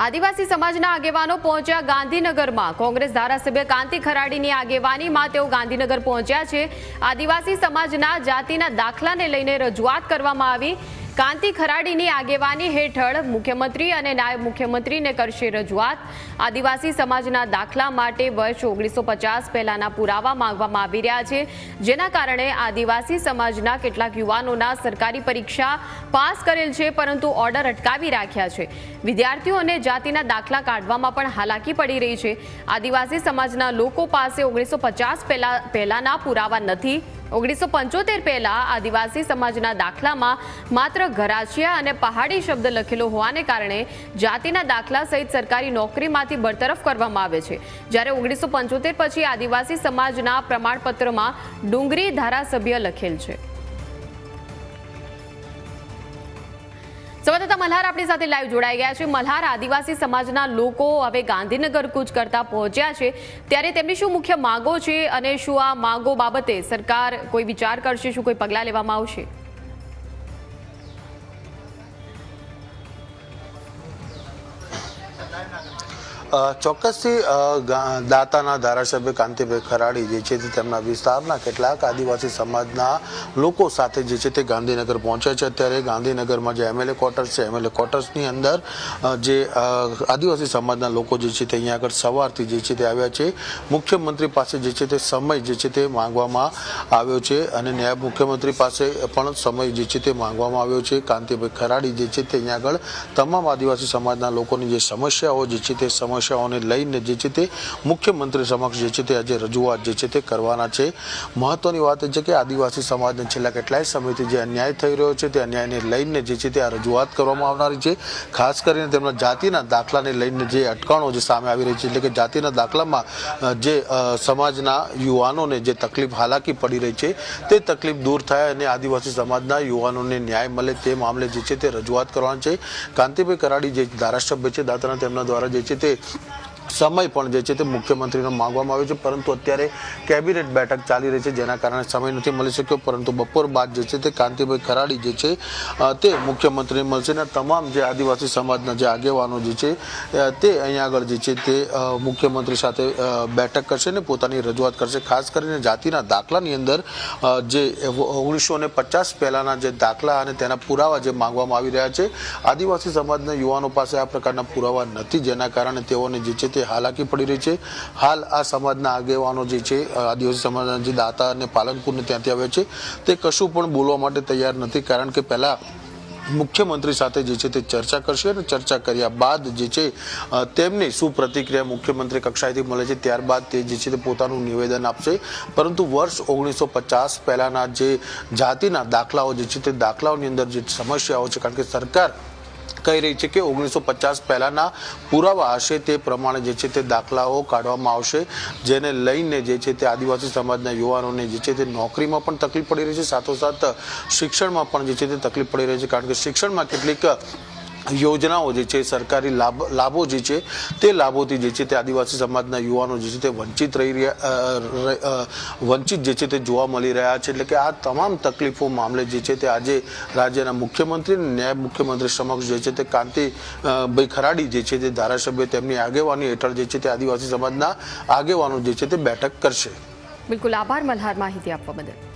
આદિવાસી સમાજના આગેવાનો પહોંચ્યા ગાંધીનગરમાં. કોંગ્રેસ ધારાસભ્ય કાંતિ ખરાડીની આગેવાનીમાં તેઓ ગાંધીનગર પહોંચ્યા છે. આદિવાસી સમાજના જાતિના દાખલાને લઈને રજૂઆત કરવામાં આવી. કાંતિ ખરાડીની આગેવાની હેઠળ મુખ્યમંત્રી અને નાયબ મુખ્યમંત્રીને કરશે રજૂઆત. આદિવાસી સમાજના દાખલા માટે વર્ષ ઓગણીસો પચાસ પહેલાના પુરાવા માંગવામાં આવી રહ્યા છે, જેના કારણે આદિવાસી સમાજના કેટલાક યુવાનોના સરકારી પરીક્ષા પાસ કરેલ છે, પરંતુ ઓર્ડર અટકાવી રાખ્યા છે. વિદ્યાર્થીઓને જાતિના દાખલા કાઢવામાં પણ હાલાકી પડી રહી છે. આદિવાસી સમાજના લોકો પાસે ઓગણીસો પચાસ પહેલા, પહેલાના પુરાવા નથી. ઓગણીસો પંચોતેર પહેલા આદિવાસી સમાજના દાખલામાં માત્ર ઘરાસિયા અને પહાડી શબ્દ લખેલો હોવાને કારણે જાતિના દાખલા સહિત સરકારી નોકરીમાંથી બરતરફ કરવામાં આવે છે. જ્યારે ઓગણીસો પંચોતેર પછી આદિવાસી સમાજના પ્રમાણપત્રમાં ડુંગરી ધારાસભ્ય લખેલ છે. મલ્હાર આપણી સાથે લાઈવ જોડાઈ ગયા છે. મલ્હાર આદિવાસી સમાજના લોકો હવે ગાંધીનગર કૂચ કરતા પહોંચ્યા છે. ત્યારે તેમની શું મુખ્ય માંગો છે અને શું આ માંગો બાબતે સરકાર કોઈ વિચાર કરશે, શું કોઈ પગલાં લેવામાં આવશે? ચોક્કસથી દાતાના ધારાસભ્ય કાંતિભાઈ ખરાડી જે છે તે તેમના વિસ્તારના કેટલાક આદિવાસી સમાજના લોકો સાથે જે છે તે ગાંધીનગર પહોંચ્યા છે. અત્યારે ગાંધીનગરમાં જે એમએલએ ક્વાર્ટર્સ છે, એમએલએ ક્વાર્ટર્સની અંદર જે આદિવાસી સમાજના લોકો જે છે તે અહીંયા આગળ સવારથી જે છે તે આવ્યા છે. મુખ્યમંત્રી પાસે જે છે તે સમય જે છે તે માંગવામાં આવ્યો છે અને નાયબ મુખ્યમંત્રી પાસે પણ સમય જે છે તે માંગવામાં આવ્યો છે. કાંતિભાઈ ખરાડી જે છે તે અહીંયા આગળ તમામ આદિવાસી સમાજના લોકોની જે સમસ્યાઓ જે છે તે સમસ્યાઓને લઈને જે છે તે મુખ્યમંત્રી સમક્ષ જે છે તે આજે રજૂઆત જે છે તે કરવાના છે. મહત્વની વાત એ છે કે આદિવાસી સમાજને છેલ્લા કેટલાય સમયથી જે અન્યાય થઈ રહ્યો છે તે અન્યાયને લઈને જે છે તે આ રજૂઆત કરવામાં આવનારી છે. ખાસ કરીને તેમના જાતિના દાખલાને લઈને જે અટકણો જે સામે આવી રહી છે, એટલે કે જાતિના દાખલામાં જે સમાજના યુવાનોને જે તકલીફ હાલાકી પડી રહી છે, તે તકલીફ દૂર થાય અને આદિવાસી સમાજના યુવાનોને ન્યાય મળે તે મામલે જે છે તે રજૂઆત કરવાની છે. કાંતિભાઈ કરાડી જે ધારાસભ્ય છે, દાતાના તેમના દ્વારા જે છે તે Yeah. સમય પણ જે છે તે મુખ્યમંત્રીનો માંગવામાં આવ્યો છે. પરંતુ અત્યારે કેબિનેટ બેઠક ચાલી રહી છે, જેના કારણે સમય નથી મળી શક્યો. પરંતુ બપોર બાદ જે છે તે કાંતિભાઈ ખરાડી જે છે તે મુખ્યમંત્રીને મળશે. અને તમામ જે આદિવાસી સમાજના જે આગેવાનો જે છે તે અહીંયા આગળ જે છે તે મુખ્યમંત્રી સાથે બેઠક કરશે અને પોતાની રજૂઆત કરશે. ખાસ કરીને જાતિના દાખલાની અંદર જે ઓગણીસો ને પચાસ પહેલાંના જે દાખલા અને તેના પુરાવા જે માંગવામાં આવી રહ્યા છે. આદિવાસી સમાજના યુવાનો પાસે આ પ્રકારના પુરાવા નથી. જેના કારણે તેઓને જે છે તે હાલાકી પડી રહી છે. હાલ આ સમાજના આગેવાનો જે છે આદિવાસી સમાજના જે દાતા અને પાલનપુરને ત્યાંથી આવ્યા છે, તે કશું પણ બોલવા માટે તૈયાર નથી, કારણ કે પહેલાં મુખ્યમંત્રી સાથે જે છે તે ચર્ચા કરશે અને ચર્ચા કર્યા બાદ જે છે તેમની શું પ્રતિક્રિયા મુખ્યમંત્રી કક્ષાએથી મળે છે. ત્યારબાદ તે જે છે તે પોતાનું નિવેદન આપશે. પરંતુ વર્ષ ઓગણીસો પચાસ પહેલાંના જે જાતિના દાખલાઓ જે છે તે દાખલાઓની અંદર જે સમસ્યાઓ છે, કારણ કે સરકાર કહી રહી છે કે ઓગણીસો પચાસ પહેલાંના પુરાવા હશે તે પ્રમાણે જે છે તે દાખલાઓ કાઢવામાં આવશે, જેને લઈને જે છે તે આદિવાસી સમાજના યુવાનોને જે છે તે નોકરીમાં પણ તકલીફ પડી રહી છે. સાથોસાથ શિક્ષણમાં પણ જે છે તે તકલીફ પડી રહી છે, કારણ કે શિક્ષણમાં કેટલીક યોજનાઓ જે છે સરકારી લાભ લાભો જે છે તે લાભોથી જે છે તે આદિવાસી સમાજના યુવાનો જે છે તે વંચિત રહી રહ્યા વંચિત જે છે તે જોવા મળી રહ્યા છે. એટલે કે આ તમામ તકલીફો મામલે જે છે તે આજે રાજ્યના મુખ્યમંત્રી અને નાયબ મુખ્યમંત્રી સમક્ષ જે છે તે કાંતિ અ, ખરાડી જે છે તે ધારાસભ્ય તેમની આગેવાની હેઠળ જે છે તે આદિવાસી સમાજના આગેવાનો જે છે તે બેઠક કરશે. બિલકુલ આભાર મલ્હાર માહિતી આપવા બદલ.